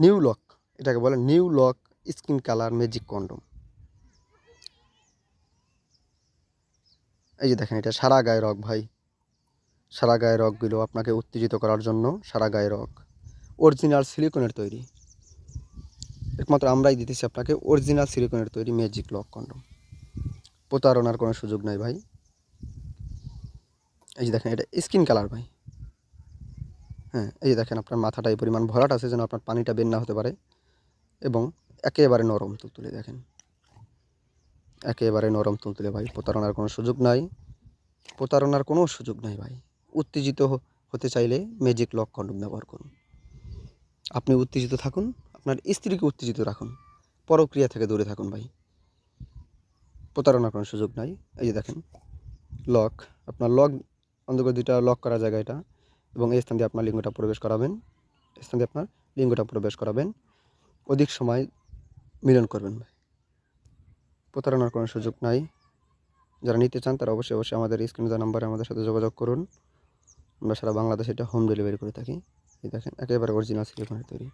New lock, এটাকে বলে new lock skin colour magic condom. এই যে দেখেন, এটা সারা গায়ে রক ভাই। সারা গায়ে রকগুলো আপনাকে উত্তেজিত করার জন্য সারা গায়ে রক। অরিজিনাল সিলিকনের তৈরি। একমাত্র আমরাই দিতেছি আপনাকে অরিজিনাল সিলিকনের তৈরি ম্যাজিক লক কন্ডম। প্রতারণার কোনো সুযোগ নাই ভাই। এই যে দেখেন, এটা স্কিন কালার ভাই। হ্যাঁ এই দেখেন আপনার মাথাটা এই পরিমাণ ভরাট আছে যেন আপনার পানিটা বের না হতে পারে এবং একেবারে নরম তুলতুলে দেখেন। একেবারে নরম তুলতুলে ভাই, প্রতারণার কোনো সুযোগ নাই। প্রতারণার কোনো সুযোগ নাই ভাই। উত্তেজিত হতে চাইলে ম্যাজিক লক কন্ডম ব্যবহার করুন। আপনি উত্তেজিত থাকুন, আপনার স্ত্রীকে উত্তেজিত রাখুন। পরক্রিয়া থেকে দূরে থাকুন ভাই। প্রতারণার কোনো সুযোগ নাই। এই যে দেখেন লক আপনার লক অন্ধকার দুইটা লক করা জায়গা এটা। এবং এই স্থান দিয়ে আপনার লিঙ্গটা প্রবেশ করাবেন। এই স্থান দিয়ে আপনার লিঙ্গটা প্রবেশ করাবেন। অধিক সময় মিলন করবেন ভাই। প্রতারণার কোনো সুযোগ নাই। যারা নিতে চান তারা অবশ্যই অবশ্যই আমাদের স্ক্রিনে নাম্বারে আমাদের সাথে যোগাযোগ করুন। আমরা সারা বাংলাদেশে এটা হোম ডেলিভারি করে থাকি। এই দেখেন, একেবারে অরিজিনাল সিলিকনের তৈরি।